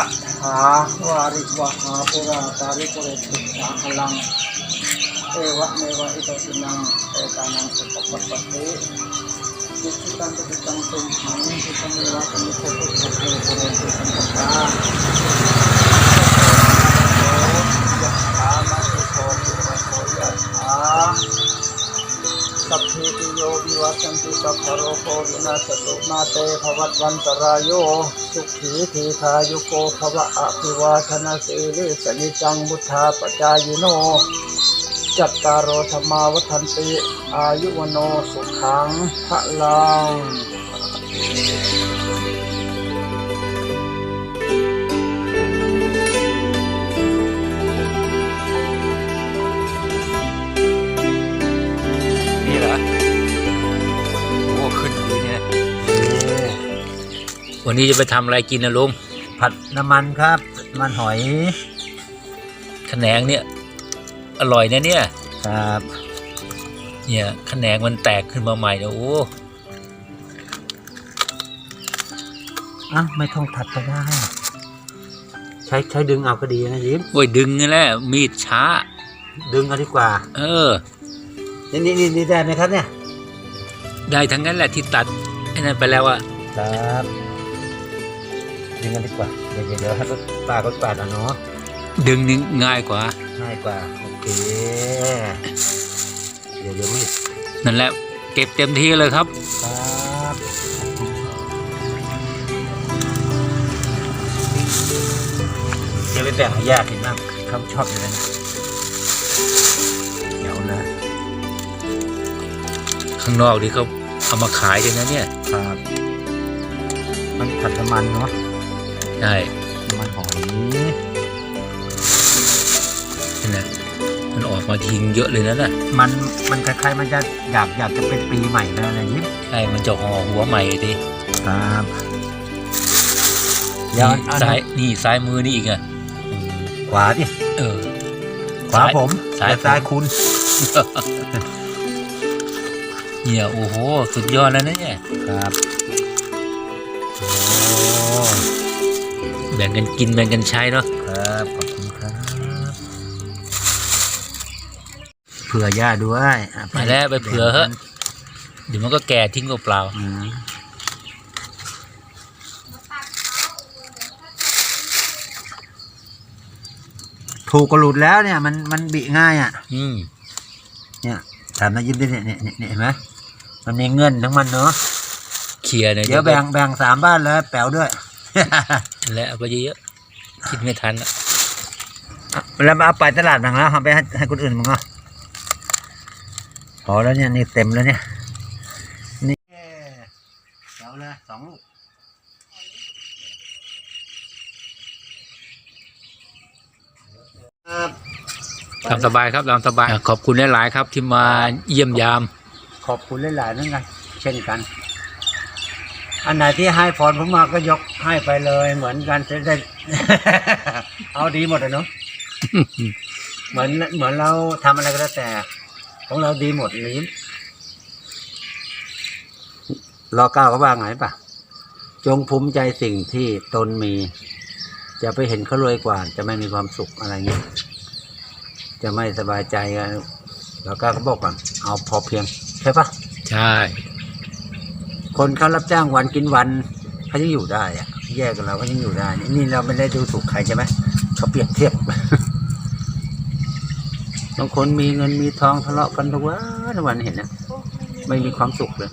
ะถาวาริวหาปุราปาริปุเรติสาหลังเอวะเมวะอิโตตินังเอตานังสุปปัปปะติยิสิตังตุตังตุมหังสุตังเมวะตุมิโคตุสุเตปุเรติสังฆป โยวิวัสสันติสัพพโรโควินาศตุมาเตภวัตวันตรายโยสุขีทีคายุโกภวะอภิวาทนาสีลิสนิจังบุทธาปจายโน จัตตารโอธรรมาวัฒนติ อายุวโนสุขังพระลัง วันนี้จะไปทำอะไรกินนะลุงผัดน้ำมันครับน้ำมันหอยขนงเนี่ย อร่อยนะเนี่ย ครับ เนี่ยขนงมันแตกขึ้นมาใหม่เนี่ยโอ้อะไม่ต้องผัดก็ได้ ใช้ใช้ดึงเอาก็ดีนะยิ้มโอ้ยดึงนี่แหละมีดช้า ดึงเอาดีกว่า เออ นี่นี่นี่นี่ได้ไหมครับเนี่ย ได้ทั้งนั้นแหละที่ตัดไอ้นั่นไปแล้วอะครับ ดึงกันดีกว่า เดี๋ยวเดี๋ยวเดี๋ยวให้รถปาดรถปาดเอาเนาะ ดึงนี่ง่ายกว่า ง่ายกว่า โอเค เดี๋ยวเดี๋ยวมีดนั่นแหละ เก็บเต็มที่เลยครับครับเดี๋ยวไปแบ่งให้ญาติกินบ้างเขาชอบอยู่แล้วนะเดี๋ยวนะ ข้างนอกนี่เขาเอามาขายกันนะเนี่ย ครับ มันผัดน้ำมันเนาะ ใช่น้ำมันหอยนั่นแหละมันออกมาทิ้งเยอะเลยนะน่ะมันมันคล้ายๆมันจะอยากอยากจะเป็นปีใหม่แล้วอะไรอย่างนี้ใช่มันจะห่อหัวใหม่ดิครับเดี๋ยวนี่อันซ้านั้ยนนี่ซ้ายมือนี่อีกอะอืมขวาดิเออขวาผมซ้ายแต่ซ้ายผมคุณเนี่ยโอ้โห สุดยอดแล้วนะเนี่ยครับโอ้ แบ่งกันกินแบ่งกันใช้เนาะครับขอบคุณครับเผื่อย่าด้วยอะมาแล้วไปเผื่อเฮ้ะเดี๋ยวมันก็แก่ทิ้งเปล่าอืมถูกกระหลุดแล้วเนี่ย มันมันบิง่ายอะ ๆอืมเนี่ยถามนายยิ้มดิเนี่ยเนี่ยเนี่ยเนี่ยเห็นไหมมันมีเงินทั้งมันเนาะเคลียร์เลยเดี๋ยวแบ่งแบ่งสามบ้านแล้วแป๋วด้วย และเอาไปเยอะๆคิดไม่ทันอะแล้วมาเอาไปตลาดบ้างแล้วเอาไปให้ให้คนอื่นมั้งอะพอแล้วเนี่ยนี่เต็มแล้วเนี่ย นี่เดี๋ยวเลยสองลูกครับตามสบายครับตามสบาย ขอบคุณหลาย ๆ ครับที่มาเยี่ยมยาม ขอบคุณหลายๆเหมือนกันเช่นกัน อันไหนที่ให้พรผมมาก็ยกให้ไปเลย เหมือนกันจะได้ เอาดีหมดเลยเนาะเหมือนเหมือนเราทำอะไรก็แล้วแต่ ของเราดีหมดนี้รอเก้าก็ว่าไงปะจงภูมิใจสิ่งที่ตนมี จะไปเห็นเขารวยกว่า จะไม่มีความสุขอะไรเงี้ยจะไม่สบายใจกันรอเก้าก็บอกก่อนเอาพอเพียงใช่ปะใช่ คนเขารับจ้างวันกินวันเขายังอยู่ได้อะแย่กับเราเขายังอยู่ได้นี่นี่เราไม่ได้ดูถูกใครใช่ไหมเขาเปรียบเทียบบางคนมีเงินมีทองทะเลาะกันทุกวันทุกวันเห็นนะไม่มีความสุขเลย